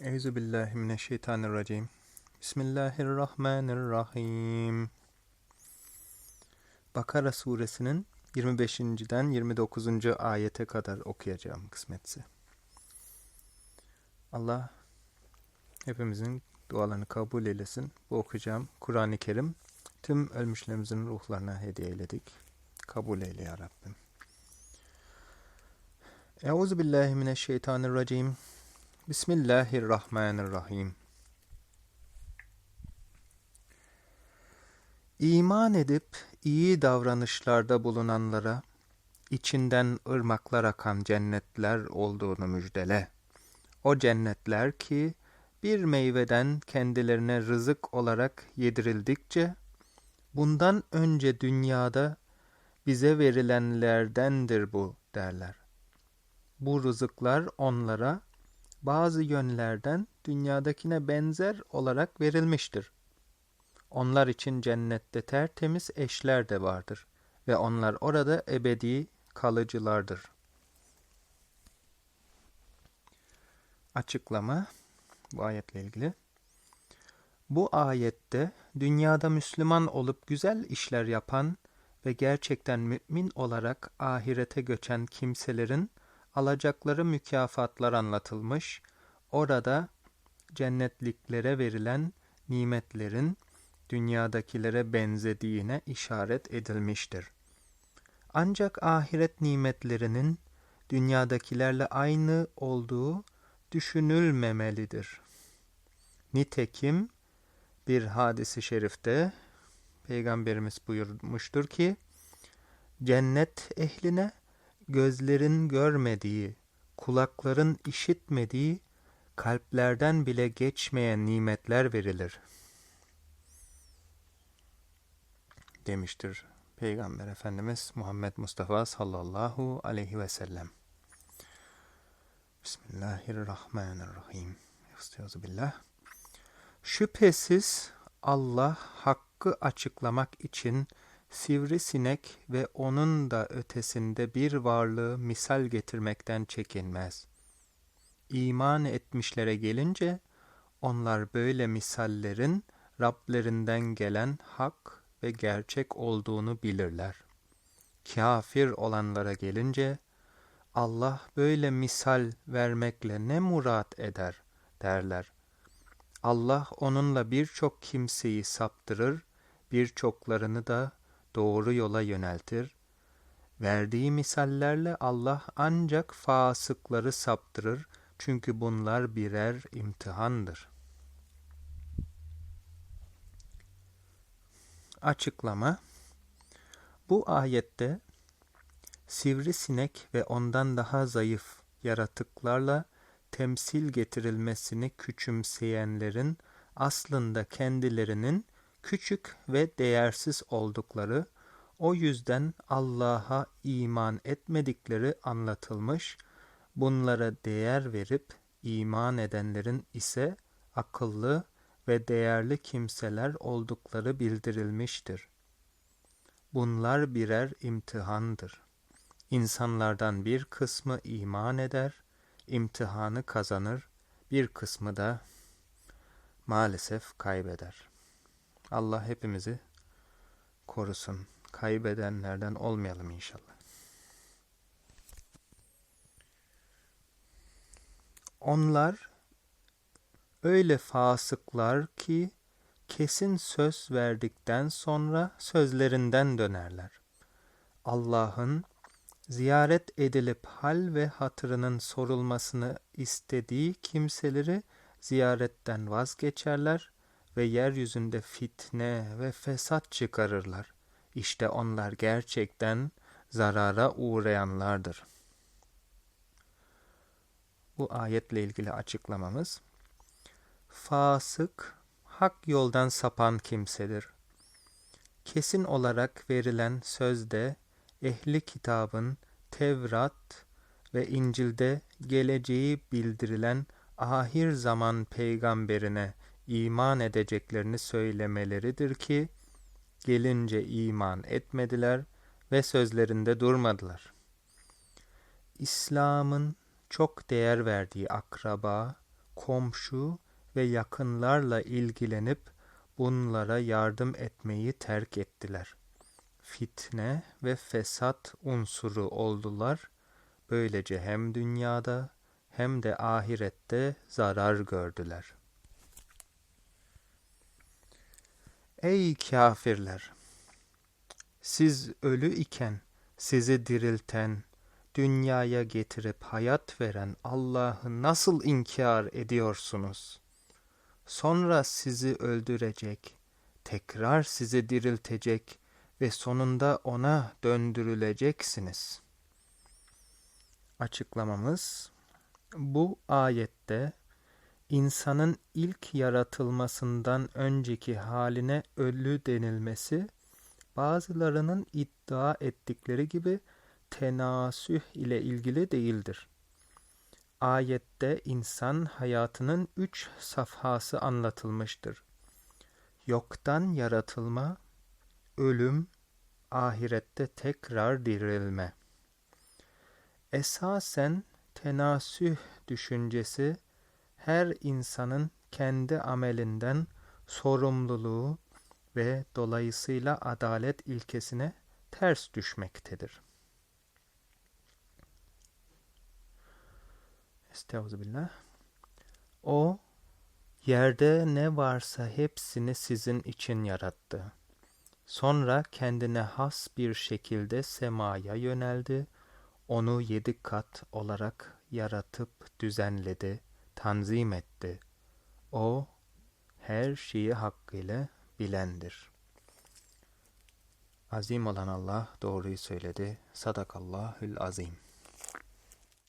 Euzu billahi mineşşeytanirracim. Bismillahirrahmanirrahim. Bakara suresinin 25.den 29. ayete kadar okuyacağım kısmetse. Allah hepimizin dualarını kabul eylesin. Bu okuyacağım Kur'an-ı Kerim tüm ölmüşlerimizin ruhlarına hediye eyledik. Kabul eyle ya Rabbim. Euzu billahi mineşşeytanirracim. Bismillahirrahmanirrahim. İman edip iyi davranışlarda bulunanlara içinden ırmaklar akan cennetler olduğunu müjdele. O cennetler ki bir meyveden kendilerine rızık olarak yedirildikçe bundan önce dünyada bize verilenlerdendir bu derler. Bu rızıklar onlara bazı yönlerden dünyadakine benzer olarak verilmiştir. Onlar için cennette tertemiz eşler de vardır ve onlar orada ebedi kalıcılardır. Açıklama bu ayetle ilgili. Bu ayette dünyada Müslüman olup güzel işler yapan ve gerçekten mümin olarak ahirete göçen kimselerin alacakları mükafatlar anlatılmış. Orada cennetliklere verilen nimetlerin dünyadakilere benzediğine işaret edilmiştir. Ancak ahiret nimetlerinin dünyadakilerle aynı olduğu düşünülmemelidir. Nitekim bir hadisi şerifte Peygamberimiz buyurmuştur ki, cennet ehline gözlerin görmediği, kulakların işitmediği, kalplerden bile geçmeyen nimetler verilir. Demiştir Peygamber Efendimiz Muhammed Mustafa sallallahu aleyhi ve sellem. Bismillahirrahmanirrahim. Estağfirullah. Şüphesiz Allah hakkı açıklamak için sivrisinek ve onun da ötesinde bir varlığı misal getirmekten çekinmez. İman etmişlere gelince onlar böyle misallerin Rablerinden gelen hak ve gerçek olduğunu bilirler. Kafir olanlara gelince Allah böyle misal vermekle ne murat eder derler. Allah onunla birçok kimseyi saptırır, birçoklarını da doğru yola yöneltir. Verdiği misallerle Allah ancak fasıkları saptırır çünkü bunlar birer imtihandır. Açıklama Bu ayette sivrisinek ve ondan daha zayıf yaratıklarla temsil getirilmesini küçümseyenlerin aslında kendilerinin küçük ve değersiz oldukları, o yüzden Allah'a iman etmedikleri anlatılmış, bunlara değer verip iman edenlerin ise akıllı ve değerli kimseler oldukları bildirilmiştir. Bunlar birer imtihandır. İnsanlardan bir kısmı iman eder, imtihanı kazanır, bir kısmı da maalesef kaybeder. Allah hepimizi korusun. Kaybedenlerden olmayalım inşallah. Onlar öyle fasıklar ki kesin söz verdikten sonra sözlerinden dönerler. Allah'ın ziyaret edilip hal ve hatırının sorulmasını istediği kimseleri ziyaretten vazgeçerler ve yeryüzünde fitne ve fesat çıkarırlar. İşte onlar gerçekten zarara uğrayanlardır. Bu ayetle ilgili açıklamamız Fasık, hak yoldan sapan kimsedir. Kesin olarak verilen sözde ehli kitabın Tevrat ve İncil'de geleceği bildirilen ahir zaman peygamberine iman edeceklerini söylemeleridir ki, gelince iman etmediler ve sözlerinde durmadılar. İslam'ın çok değer verdiği akraba, komşu ve yakınlarla ilgilenip bunlara yardım etmeyi terk ettiler. Fitne ve fesat unsuru oldular. Böylece hem dünyada hem de ahirette zarar gördüler. Ey kafirler! Siz ölü iken sizi dirilten, dünyaya getirip hayat veren Allah'ı nasıl inkar ediyorsunuz? Sonra sizi öldürecek, tekrar sizi diriltecek ve sonunda ona döndürüleceksiniz. Açıklamamız bu ayette insanın ilk yaratılmasından önceki haline ölü denilmesi bazılarının iddia ettikleri gibi tenasüh ile ilgili değildir. Ayette insan hayatının üç safhası anlatılmıştır. Yoktan yaratılma, ölüm, ahirette tekrar dirilme. Esasen tenasüh düşüncesi her insanın kendi amelinden sorumluluğu ve dolayısıyla adalet ilkesine ters düşmektedir. Estağfirullah. O yerde ne varsa hepsini sizin için yarattı. Sonra kendine has bir şekilde semaya yöneldi. Onu yedi kat olarak yaratıp düzenledi, tanzim etti. O her şeyi hakkıyla bilendir. Azim olan Allah doğruyu söyledi. Sadakallahül azim.